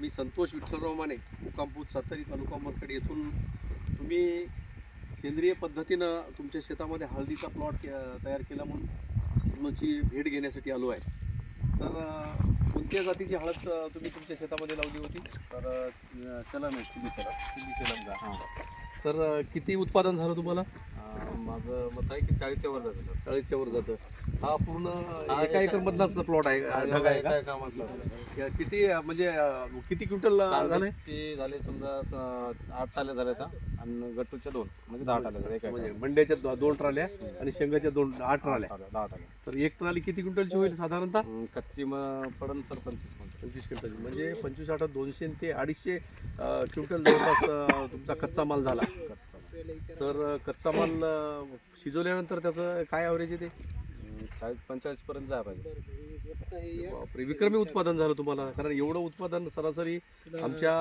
मी संतोष विठ्ठलराव माने मुकामपूत सातारी तालुका मरकड येथून तुम्ही सेंद्रिय पद्धतीनं तुमच्या शेतामध्ये हळदीचा प्लॉट तयार केला म्हणून तुमची भेट घेण्यासाठी आलो आहे. तर कोणत्या जातीची हळद तुम्ही तुमच्या शेतामध्ये लावली होती? तर सलाम आहे चिली सलाम. किती सेलमचा हां. तर किती उत्पादन झालं तुम्हाला? माझं मत आहे की चाळीसच्या वर जातं. चाळीसच्या वर जातं. हा पूर्ण हा, एका एका- एकर मधलाच प्लॉट आहे ढग आहे का? काय कामातलं असं. या किती अं, म्हणजे अं, किती क्विंटल झाले कांद्याचे झाले? समजा अं, आठ टाले झाले आता. आणि गट्टूच्या दोन म्हणजे दहा टाले झाले एका म्हणजे. मंड्याच्या दो- दोन ट्राल्या आणि शेंगाच्या दोन आठ ट्राल्या दहा दहा टाले तर एक ट्राली किती क्विंटलची होईल साधारणतः? अं, कच्ची मग पडन सर पंचवीस पंचवीस क्विंटल. म्हणजे पंचवीस आठ दोनशे ते अडीचशे क्विंटल जवळपास तुमचा कच्चा माल झाला. कच्चा तर कच्चा माल शिजवल्यानंतर त्याचं काय ॲव्हरेज आहे ते? अं, चाळीस पंचेचाळीस पर्यंत जायला पाहिजे बापरे, विक्रमी उत्पादन झालं तुम्हाला. कारण एवढं उत्पादन सरासरी आमच्या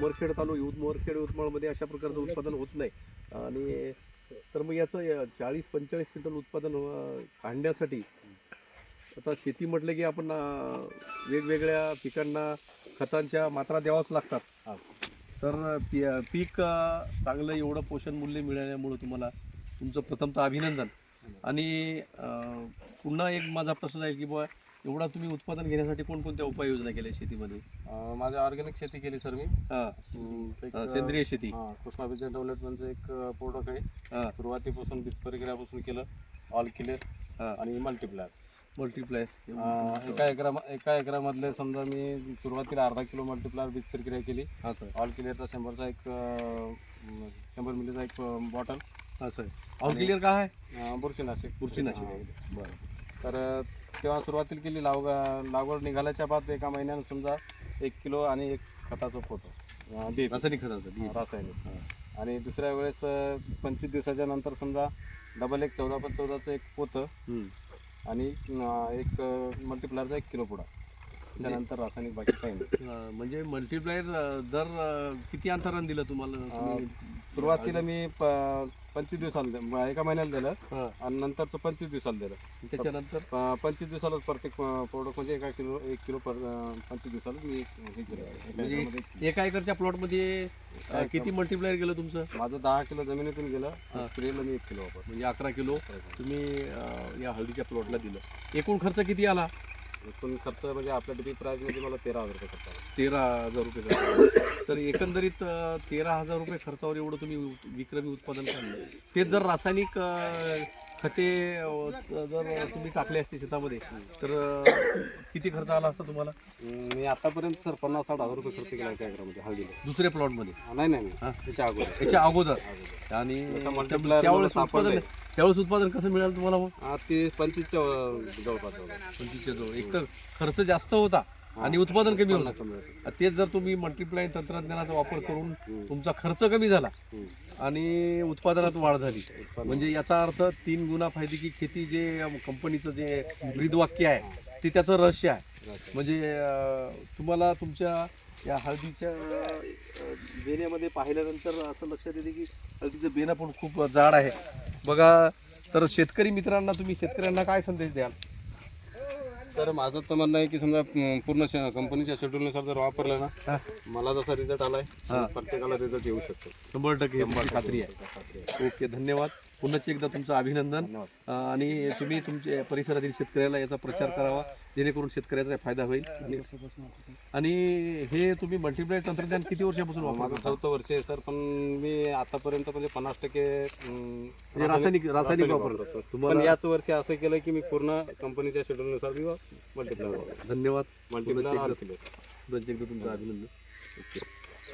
मोरखेड तालुका युथ मोरखेड यवतमाळमध्ये अशा प्रकारचं उत्पादन होत नाही. आणि तर मग याचं चाळीस पंचेचाळीस क्विंटल उत्पादन काढण्यासाठी आता शेती म्हटलं की आपण अं, वेगवेगळ्या पिकांना खतांच्या मात्रा द्यावाच लागतात. तर पी पीक अं, चांगलं एवढं पोषण मूल्य मिळाल्यामुळं तुम्हाला तुमचं प्रथमतः अभिनंदन. आणि अं, पुन्हा एक माझा प्रश्न आहे की बुवा एवढा तुम्ही उत्पादन घेण्यासाठी कोणकोणत्या उपाययोजना केल्या शेतीमध्ये? अं, माझी ऑर्गॅनिक शेती केली सर मी. हां. अं, एक, अं, सेंद्रिय शेती. हां कृष्णा विजय डेव्हलपमेंटचं एक प्रोडक्ट आहे. हां. सुरुवातीपासून बीज प्रक्रियापासून केलं ऑल क्लिअर हां. आणि मल्टिप्लायर मल्टिप्लाय एका एकरा एका एकरामधले समजा मी सुरुवातीला अर्धा किलो मल्टिप्लायर बीज प्रक्रिया केली. हां सर. ऑल क्लिअरचा शंभरचा एक शंभर मिलीचा एक बॉटल हां सर. ऑल क्लिअर काय आहे? बुरशीनाशक. बुरशीनाशक. बरं. तर तेव्हा सुरुवातीला केली लाव लागवड निघाल्याच्या बाद एका महिन्यानं समजा एक किलो आणि एक खताचं बी रासायनिक खताचं. रासायनिक. आणि दुसऱ्या वेळेस पंचवीस दिवसाच्या नंतर समजा डबल एक चौदा पण चौदाचं एक पोतं. आणि एक मल्टिप्लायरचा एक किलो पुडा त्याच्यानंतर रासायनिक बाकी काही नाही म्हणजे मल्टिप्लायर दर किती अंतरानं दिलं तुम्हाला तुम्ही? सुरुवातीला मी प- पंचवीस दिवसाला दे- म- एका महिन्याला दिलं. हां. आणि नंतरचं पंचवीस दिवसाला दिलं. त्याच्यानंतर? प- पंचवीस दिवसाला प्रत्येक प्रोडक्ट म्हणजे एका किलो एक किलो पर अं, पंचवीस दिवसाला मी हे केलं. एका म्हणजे एकरामध्ये. एका एकरच्या प्लॉटमध्ये अं, किती मल्टिप्लायर गेलं तुमचं? माझं दहा किलो जमिनीतून गेलं. स्प्रेला मी एक किलो वापर म्हणजे अकरा किलो. तुम्ही अं, या हळदीच्या प्लॉटला दिलं. एकूण खर्च किती आला? एकूण खर्च म्हणजे आपल्या डिपी प्राईजमध्ये मला तेरा हजार रुपये खर्च आला. तेरा हजार रुपये खर्च तर एकंदरीत अं, तेरा हजार रुपये खर्चावर एवढं तुम्ही उत- विक्रमी उत्पादन काढलं. तेच जर रासायनिक अं, खते अं, जर तुम्ही टाकले असते शेतामध्ये तर अं, किती खर्च आला असता तुम्हाला? अं, मी आतापर्यंत सर पन्नास साठ हजार रुपये खर्च केला एका एकरामध्ये हळदीला. दुसऱ्या प्लॉटमध्ये नाही नाही हां. नाही त्याच्या अगोदर. याच्या अगोदर. आणि त्या- multiplier त्यावेळेस मला उत्पादन. त्यावेळेस उत्पादन कसं मिळालं तुम्हाला? मग हा, ते पंचवीसच्या जवळपास जवळ पंचवीसच्या जवळ. एक तर खर्च जास्त होता आणि उत्पादन कमी होतं. कमी होतं. तेच जर तुम्ही मल्टिप्लाय तंत्रज्ञानाचा वापर करून तुमचा खर्च कमी झाला हम्म. आणि उत्पादनात वाढ झाली. म्हणजे याचा अर्थ तीन गुणा फायदे की खेती जे कंपनीचं जे ब्रीदवाक्य आहे ते त्याचं रहस्य आहे. म्हणजे अं, तुम्हाला तुमच्या या हळदीच्या अं, बेण्यामध्ये पाहिल्यानंतर असं लक्षात येते की हळदीचं बेणं पण खूप जाड आहे. बघा तर शेतकरी मित्रांना तुम्ही शेतकऱ्यांना काय संदेश द्याल? तर माझं तर म्हणणं आहे की समजा पूर्ण कंपनीच्या शेड्यूलनुसार जर वापरलं ना. मला जसा रिझल्ट आलाय प्रत्येकाला रिझल्ट येऊ शकतो. शंभर टक्के खात्री आहे. ओके धन्यवाद. पुन्हा एकदा तुमचं अभिनंदन. आणि तुम्ही तुमच्या परिसरातील शेतकऱ्याला याचा प्रचार करावा. जेणेकरून शेतकऱ्याचा फायदा होईल. आणि हे तुम्ही मल्टिप्लाय तंत्रज्ञान किती वर्षापासून माझं वापरता? चौथं वर्ष आहे सर. पण मी आतापर्यंत म्हणजे पन्नास टक्के म्हणजे रासायनिक रासायनिक वापरतो. तुम्हाला याच वर्षी असं केलं की मी पूर्ण कंपनीच्या शेड्यूलनुसार मी मल्टिप्लाय धन्यवाद. मल्टिप्लाय तुमचं अभिनंदन. ओके.